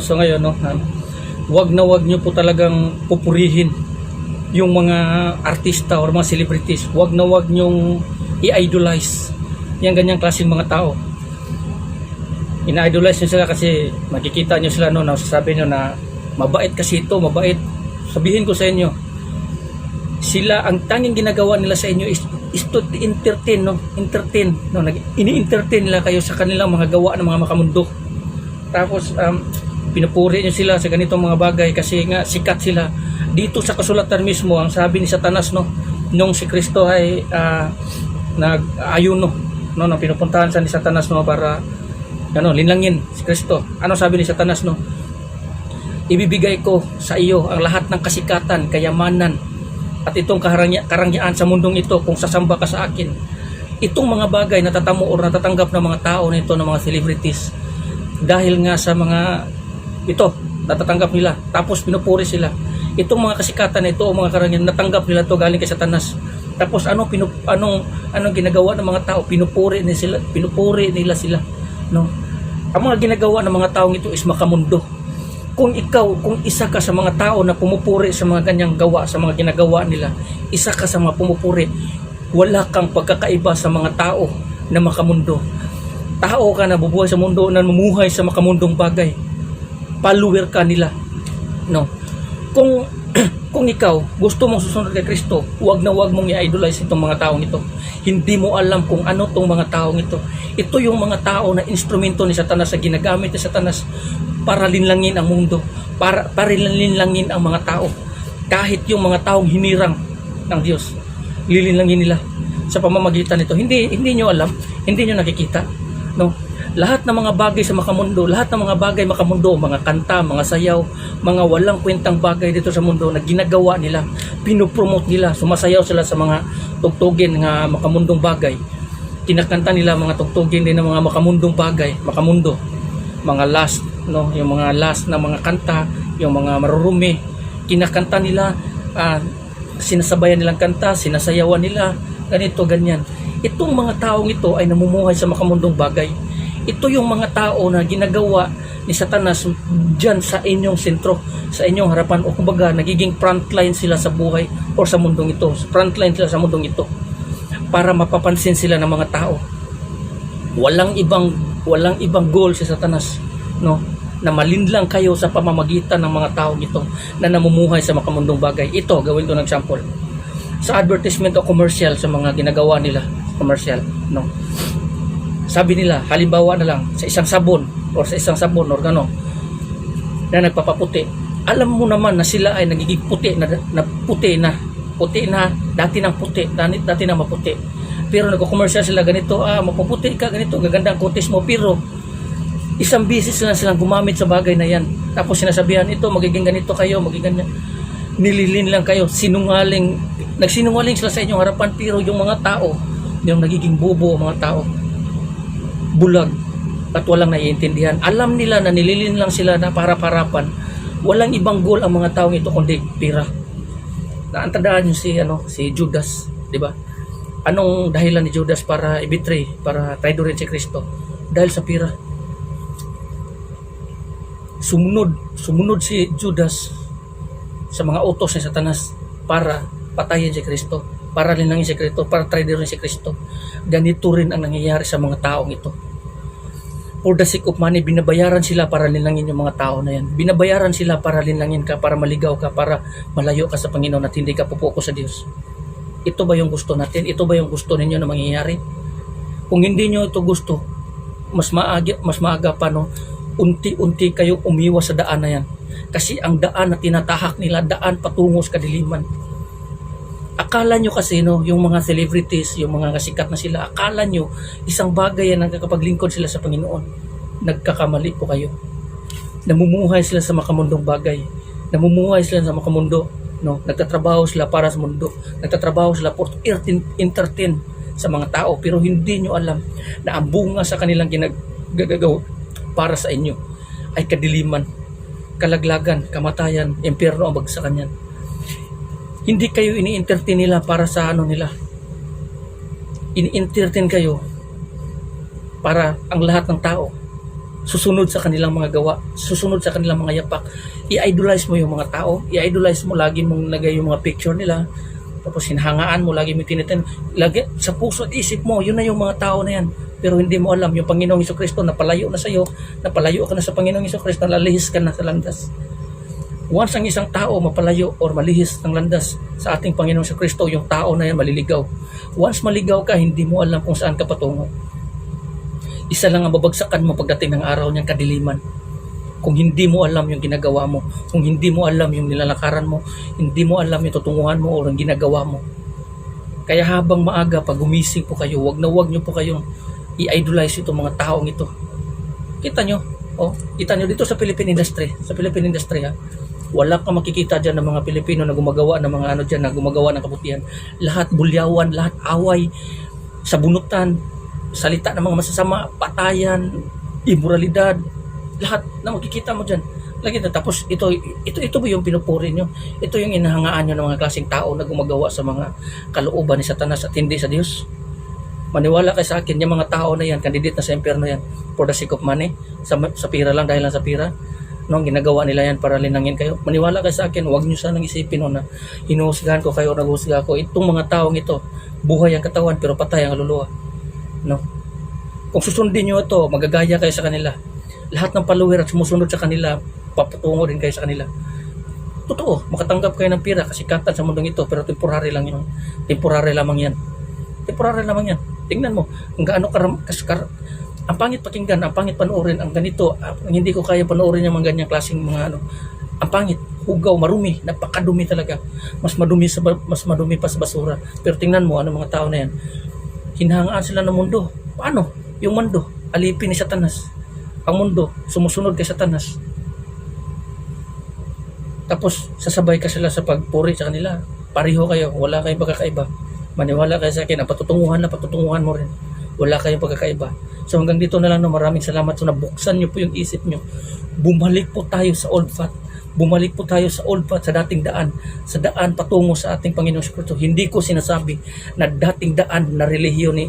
sa ngayon, no, um, wag na wag nyo po talagang pupurihin yung mga artista or mga celebrities. Wag na wag nyong i-idolize yung ganyang klaseng mga tao. Ina-idolize nyo sila kasi makikita nyo sila no, na sasabi nyo na mabait kasi ito, mabait. Sabihin ko sa inyo, sila ang tanging ginagawa nila sa inyo is, is to entertain no entertain no ini-entertain nila kayo sa kanilang mga gawa ng mga makamundo tapos um, pinupuri niyo sila sa ganitong mga bagay kasi nga sikat sila dito sa kasulatan mismo. Ang sabi ni Satanas no nung si Kristo ay uh, nag-ayuno no no pinupuntahan sa ni Satanas no para ano linlangin si Kristo. Ano sabi ni Satanas no? Ibibigay ko sa iyo ang lahat ng kasikatan kayamanan at itong karangya, karangyaan sa mundong ito kung sasamba ka sa akin. Itong mga bagay na tatamo o natatanggap ng mga tao na ito, ng mga celebrities, dahil nga sa mga ito, natatanggap nila, tapos pinupuri sila. Itong mga kasikatan na ito o mga karangyaan, natanggap nila to galing kay Satanas. Tapos ano pinup, anong anong ginagawa ng mga tao? Pinupuri nila sila, pinupuri nila sila, no? Ang mga ginagawa ng mga taong ito is makamundo kung ikaw, kung isa ka sa mga tao na pumupuri sa mga ganyang gawa, sa mga ginagawa nila, isa ka sa mga pumupuri, wala kang pagkakaiba sa mga tao na makamundo. Tao ka na bubuhay sa mundo na mumuhay sa makamundong bagay. Follower ka nila. No. Kung kung ikaw gusto mong susunod kay Kristo, huwag na huwag mong i-idolize itong mga taong ito. Hindi mo alam kung ano tong mga taong ito. Ito yung mga tao na instrumento ni Satanas sa ginagamit ni Satanas para linlangin ang mundo, para, para linlangin ang mga tao. Kahit yung mga taong hinirang ng Diyos, lilinlangin nila sa pamamagitan nito. Hindi hindi nyo alam, hindi nyo nakikita. No? Lahat ng mga bagay sa makamundo, lahat ng mga bagay makamundo, mga kanta, mga sayaw, mga walang kwentang bagay dito sa mundo na ginagawa nila, pinopromote nila, sumasayaw sila sa mga tugtugin nga makamundong bagay. Kinakanta nila mga tugtugin din ng mga makamundong bagay, makamundo. Mga last no yung mga last na mga kanta yung mga marurumi kinakanta nila ah, sinasabayan nilang kanta sinasayawan nila ganito ganyan. Itong mga taong ito ay namumuhay sa makamundong bagay ito yung mga tao na ginagawa ni Satanas dyan sa inyong sentro sa inyong harapan. O kumbaga nagiging frontline sila sa buhay o sa mundong ito. Frontline sila sa mundong ito para mapapansin sila ng mga tao. Walang ibang walang ibang goal si Satanas no? Na malinlang kayo sa pamamagitan ng mga tao ito na namumuhay sa makamundong bagay. Ito gawin ko ng example. Sa advertisement o commercial sa mga ginagawa nila commercial no sabi nila halimbawa na lang sa isang sabon or sa isang sabon or gano na nagpapaputi. Alam mo naman na sila ay nagiging puti na, na puti na. Puti na dati ng puti dati, dati na maputi. Pero nagko-commercial sila ganito ah mapuputi ka ganito gaganda ang kutis mo. Pero isang bisis na silang gumamit sa bagay na yan. Tapos sinasabihan ito magiging ganito kayo magiging ganyan nililin lang kayo. Sinungaling nagsinungaling sila sa inyong harapan pero yung mga tao yung nagiging bobo mga tao bulag at walang naiintindihan. Alam nila na nililin lang sila na para-parapan. Walang ibang goal ang mga taong ito kundi pira. Naantandaan nyo si ano si Judas di ba? Anong dahilan ni Judas para i-betray para traidorin si Kristo? Dahil sa pira. Sumunod sumunod si Judas sa mga utos ni Satanas para patayin si Kristo para linangin si Kristo para traidorin si Kristo. Ganito rin ang nangyayari sa mga taong ito for the sake of money binabayaran sila para linangin yung mga tao na yan. Binabayaran sila para linangin ka para maligaw ka para malayo ka sa Panginoon at hindi ka pupuko sa Diyos. Ito ba yung gusto natin? Ito ba yung gusto ninyo na mangyayari? Kung hindi nyo ito gusto mas maaga mas maaga pa no? Unti-unti kayo umiwas sa daan na yan. Kasi ang daan na tinatahak nila, daan patungo sa kadiliman. Akala nyo kasi, no, yung mga celebrities, yung mga kasikat na sila, akala nyo, isang bagay yan ang sila sa Panginoon. Nagkakamali po kayo. Namumuhay sila sa makamundong bagay. Namumuhay sila sa makamundo. No? Nagtatrabaho sila para sa mundo. Nagtatrabaho sila for entertain sa mga tao. Pero hindi nyo alam na ang bunga sa kanilang ginagagawa para sa inyo ay kadiliman, kalaglagan, kamatayan, impyerno ang bagsakan yan. Hindi kayo ini-entertain nila para sa ano nila. Ini-entertain kayo para ang lahat ng tao susunod sa kanilang mga gawa, susunod sa kanilang mga yapak. I-idolize mo yung mga tao, i-idolize mo lagi mong lagay yung mga picture nila, tapos hinahangaan mo, lagi mo tinitin, lagi sa puso at isip mo, yun na yung mga tao na yan. Pero hindi mo alam, yung Panginoong Kristo, napalayo na sa'yo, napalayo ka na sa Panginoong Kristo, nalalihis ka na sa landas. Once ang isang tao mapalayo or malihis ng landas sa ating Panginoong Iso Kristo, yung tao na yan maliligaw. Once maligaw ka, hindi mo alam kung saan ka patungo. Isa lang ang babagsakan mo pagdating ng araw niyang kadiliman. Kung hindi mo alam yung ginagawa mo, kung hindi mo alam yung nilalakaran mo, hindi mo alam yung tutunguhan mo o yung ginagawa mo. Kaya habang maaga, pag gumising po kayo, wag na wag niyo po kayong i-idolize itong mga taong ito. Kita nyo, oh, kita nyo dito sa Philippine industry, sa Philippine industry ha, wala kang makikita dyan ng mga Pilipino na gumagawa ng mga ano dyan, na gumagawa ng kabutihan. Lahat bulyawan, lahat away, sabunutan, salita ng mga masasama, patayan, imoralidad, lahat na makikita mo dyan. Lagi na tapos ito ito ito ba yung pinupuri nyo? Ito yung inahangaan nyo ng mga klaseng tao na gumagawa sa mga kalooban ni Satanas at hindi sa Diyos. Maniwala kayo sa akin, yung mga tao na yan, candidate na sa impyerno yan, for the sake of money, sa, sa pira lang, dahil lang sa pira, no, ginagawa nila yan para linangin kayo. Maniwala kayo sa akin, huwag nyo sanang isipin no, na hinuhusgahan ko kayo o naghusga ko. Itong mga taong ito, buhay ang katawan pero patay ang kaluluwa. No? Kung susundin nyo ito, magagaya kayo sa kanila. Lahat ng follower at sumusunod sa kanila, papatungo rin kayo sa kanila. Totoo, makatanggap kayo ng pira kasi katan sa mundong ito pero temporary lang yun. Temporary lamang yan. Temporary lamang yan. Tingnan mo, kung gaano karam, kaskar, ang pangit pakinggan, ang pangit panoorin, ang ganito, ang hindi ko kaya panoorin yung mga ganyang klaseng mga ano, ang pangit, hugaw, marumi, napakadumi talaga. Mas madumi sa mas madumi pa sa basura. Pero tingnan mo ano mga tao na yan. Hinahangaan sila ng mundo. Paano? Yung mundo, alipin ni Satanas. Ang mundo, sumusunod kay Satanas. Tapos, sasabay ka sila sa pagpuri sa kanila. Pareho kayo, wala kayong pagkakaiba. Maniwala kayo sa akin, ang patutunguhan na patutunguhan mo rin. Wala kayong pagkakaiba. So hanggang dito na lang, no, maraming salamat. So nabuksan niyo po yung isip niyo. Bumalik po tayo sa old path. Bumalik po tayo sa old path, sa dating daan. Sa daan patungo sa ating Panginoong Kristo. Hindi ko sinasabi na dating daan na relihiyon ni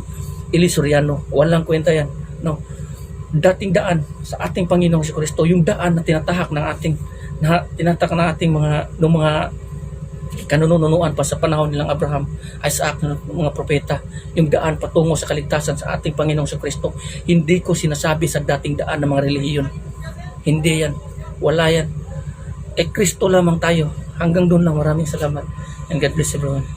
Eli Soriano. Walang kwenta yan. No. Dating daan sa ating Panginoong Kristo. Yung daan na tinatahak ng ating na tinatahak ng ating mga ng mga kanununuan pa sa panahon nilang Abraham, Isaac, ng mga propeta, yung daan patungo sa kaligtasan sa ating Panginoong sa Kristo. Hindi ko sinasabi sa dating daan ng mga relihiyon. Hindi yan. Wala yan. Eh, Kristo lamang tayo. Hanggang doon lang. Maraming salamat. And God bless everyone.